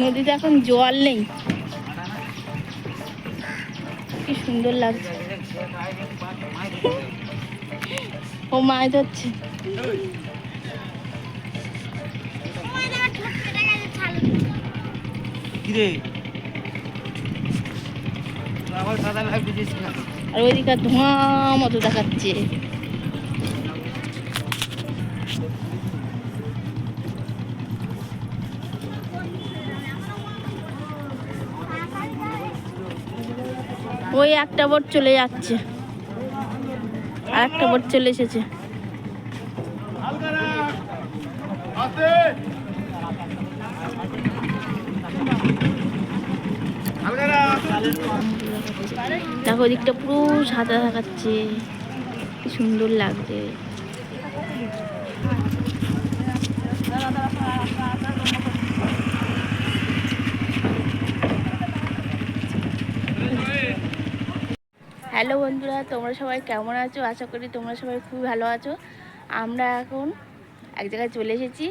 নদীতে এখন জল নেই। কি সুন্দর লাগছে। ও মাছ ধরছে। আর ওইদিকে ধোঁয়া মতো দেখাচ্ছে। ওই একটা বোট চলে যাচ্ছে। আর একটা বোট চলে এসেছে। দেখো ওদিকটা পুরো সাদা দেখাচ্ছে। কি সুন্দর লাগছে। হ্যালো বন্ধুরা, তোমরা সবাই কেমন আছো? আশা করি তোমরা সবাই খুবই ভালো আছো। আমরা এখন এক জায়গায় চলে এসেছি।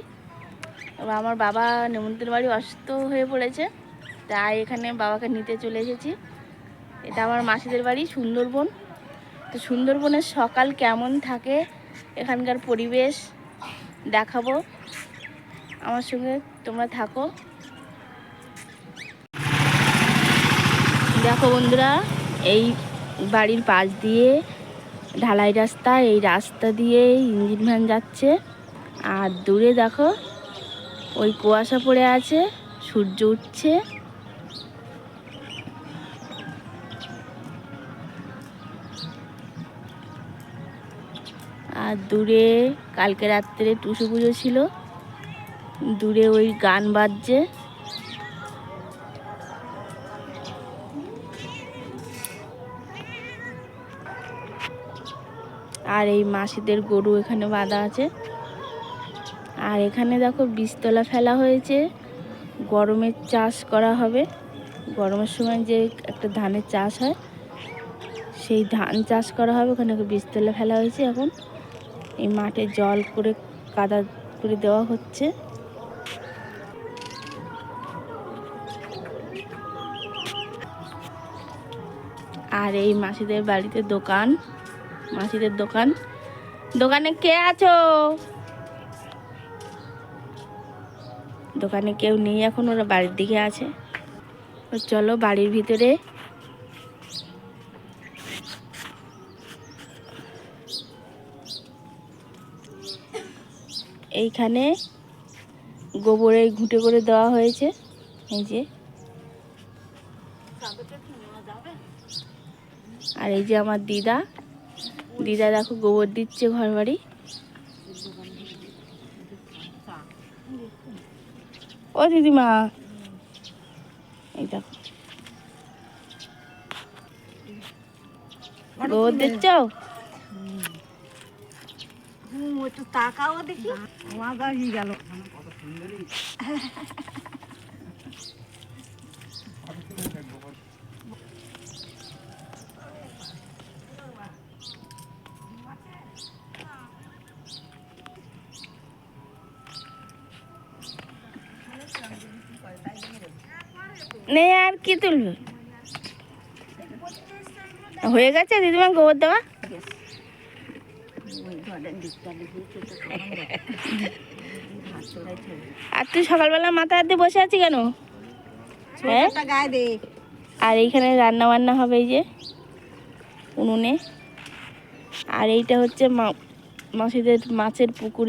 আমার বাবা নেমন্তন্ন বাড়ি অসুস্থ হয়ে পড়েছে, তাই এখানে বাবাকে নিতে চলে এসেছি। এটা আমার মাসিদের বাড়ি, সুন্দরবন। তো সুন্দরবনের সকাল কেমন থাকে, এখানকার পরিবেশ দেখাবো। আমার সঙ্গে তোমরা থাকো। দেখো বন্ধুরা, এই বাড়ির পাশ দিয়ে ঢালাই রাস্তা, এই রাস্তা দিয়ে ইঞ্জিন ভ্যান যাচ্ছে। আর দূরে দেখো, ওই কুয়াশা পড়ে আছে, সূর্য উঠছে। আর দূরে কালকে রাত্রে টুসু পুজো ছিল, দূরে ওই গান বাজছে। আর এই মাসিদের গরু এখানে বাঁধা আছে। আর এখানে দেখো বীজতলা ফেলা হয়েছে। গরমের চাষ করা হবে। গরমের সময় যে একটা ধানের চাষ হয়, সেই ধান চাষ করা হবে। ওখানে বীজতলা ফেলা হয়েছে এখন। এই মাঠে জল করে কাদা করে দেওয়া হচ্ছে। আর এই মাসিদের বাড়িতে দোকান। মাসিদের দোকান। দোকানে কে আছো? দোকানে কেউ নেই এখন, ওরা বাড়ির দিকে আছে। চলো বাড়ির ভিতরে। এইখানে গোবরে ঘুঁটে করে দেওয়া হয়েছে। এই যে। আর এই যে আমার দিদা। দিদা দেখো গোবর দিচ্ছে ঘর বাড়ি। ও দিদিমা। এই দেখো। গোবর দিচ্ছ? একটু তাকাও দেখি। আমার গেল। নে আর কি তুলবে? হয়ে গেছে দিদিমা গোবর দেওয়া? আর তুই সকালবেলা মাথা হাত বসে আছি কেন? হ্যাঁ? আর এইখানে রান্না বান্না হবে এই যে, উনুনে। আর এইটা হচ্ছে মাসিদের মাছের পুকুর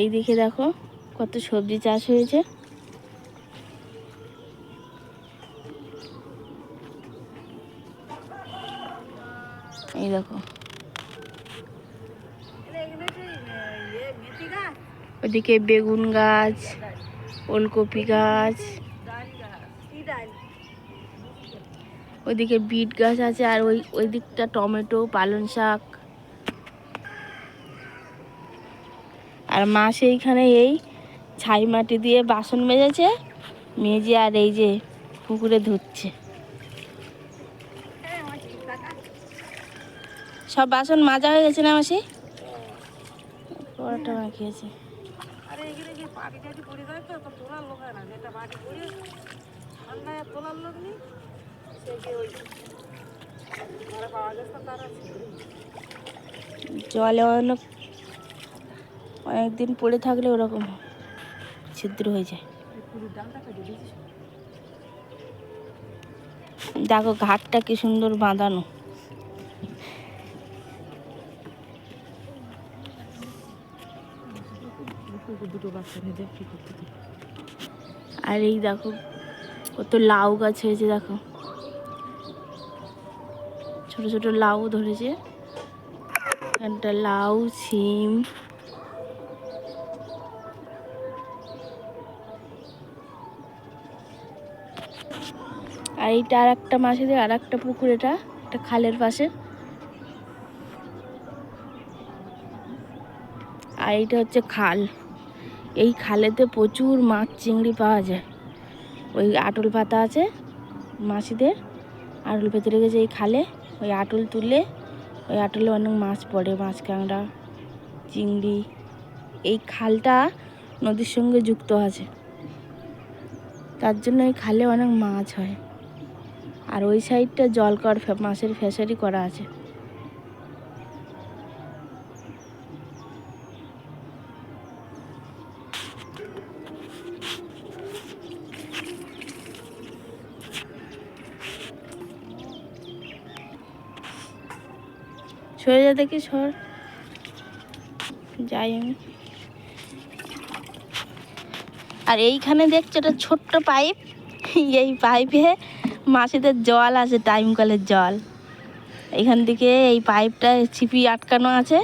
এই দিকে দেখো কত সবজি চাষ হয়েছে। এই দেখো। ওদিকে বেগুন গাছ, ওলকপি গাছ। ওইদিকে বিট গাছ আছে আর ওই ওই দিকটা টমেটো, পালং শাক। আর মা সেইখানে এই ছাই মাটি দিয়ে বাসন মেজেছে মেজে আর এই যে পুকুরে ধুচ্ছে। সব বাসন মাজা হয়ে গেছে না মাসি? পরোটা মাখিয়েছে। জলে অনেক অনেকদিন পড়ে থাকলে ওরকম ছিদ্র হয়ে যায়। দেখো ঘাটটা কি সুন্দর বাঁধানো। আর এই দেখো, কত লাউ গাছ হয়েছে, দেখো। ছোট ছোট লাউ ধরেছে। এখানটা লাউ, সিম আর এইটা আর একটা মাছেদের আর একটা পুকুর এটা একটা খালের পাশে। আর এইটা হচ্ছে খাল। এই খালেতে প্রচুর মাছ চিংড়ি পাওয়া যায়। ওই আটল পাতা আছে মাছিদের, আটল পেতে রেখেছে এই খালে। ওই আটল তুলে, ওই আটলে অনেক মাছ পড়ে, মাছ কাঁকড়া, চিংড়ি। এই খালটা নদীর সঙ্গে যুক্ত আছে। তার জন্য এই খালে অনেক মাছ হয়। আর ওই সাইডটা জলকর মাছের ফেসারি করা আছে। সরে যা দেখি, সর। যাই আমি। আর এইখানে দেখছ একটা ছোট্ট পাইপ। এই পাইপে মাছেদের জল আছে, টাইম কলের জল। এখান থেকে এই পাইপটা ছিপি আটকানো আছে।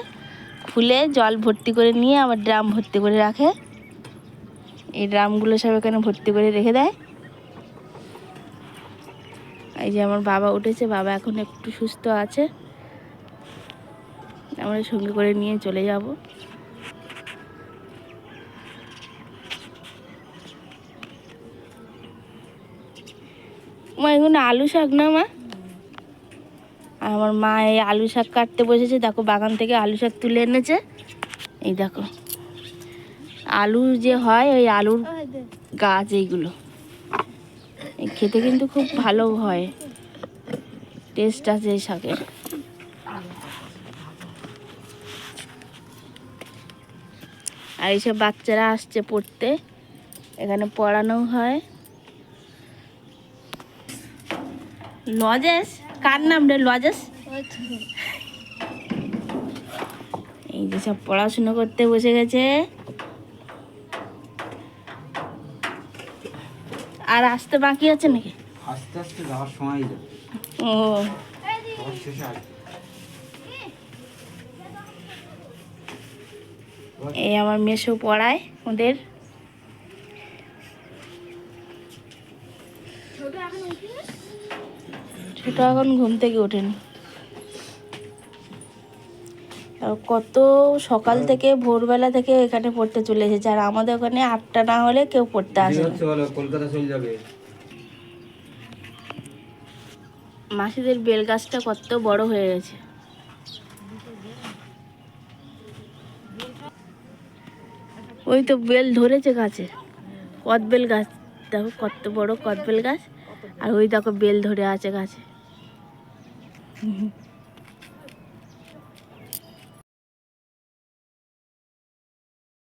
খুলে জল ভর্তি করে নিয়ে আবার ড্রাম ভর্তি করে রাখে। এই ড্রামগুলো সব এখানে ভর্তি করে রেখে দেয়। এই যে আমার বাবা উঠেছে, বাবা এখন একটু সুস্থ আছে। আমরা সঙ্গে করে নিয়ে চলে যাব। মা, এগুলো আলু শাক না মা? আর আমার মা এই আলু শাক কাটতে বসেছে। দেখো বাগান থেকে আলু শাক তুলে এনেছে। এই দেখো। আলু যে হয়, ওই আলুর গাছ এইগুলো। এই খেতে কিন্তু খুব ভালো হয়। টেস্ট আছে এই শাকের। আর এইসব বাচ্চারা আসছে পড়তে। এখানে পড়ানো হয়। লজেস? কার নাম রে লজেস? এই যে সব পড়াশুনো করতে বসে গেছে। আর আসতে বাকি আছে নাকি? আস্তে আস্তে যাওয়ার সময় ও। এই আমার মেসো পড়ায় ওদের। ছোট এখন ঘুম থেকে ওঠেনি। কত সকাল থেকে ভোরবেলা থেকে এখানে পড়তে চলে এসেছে। আর আমাদের ওখানে আটটা না হলে কেউ পড়তে আসে কলকাতা চলে যাবে। মাসিদের বেল গাছটা কত বড় হয়ে গেছে। ওই তো বেল ধরেছে গাছে। কদবেল গাছ দেখো কত বড় কদবেল গাছ। আর ওই দেখো বেল ধরে আছে গাছে। Mm-hmm.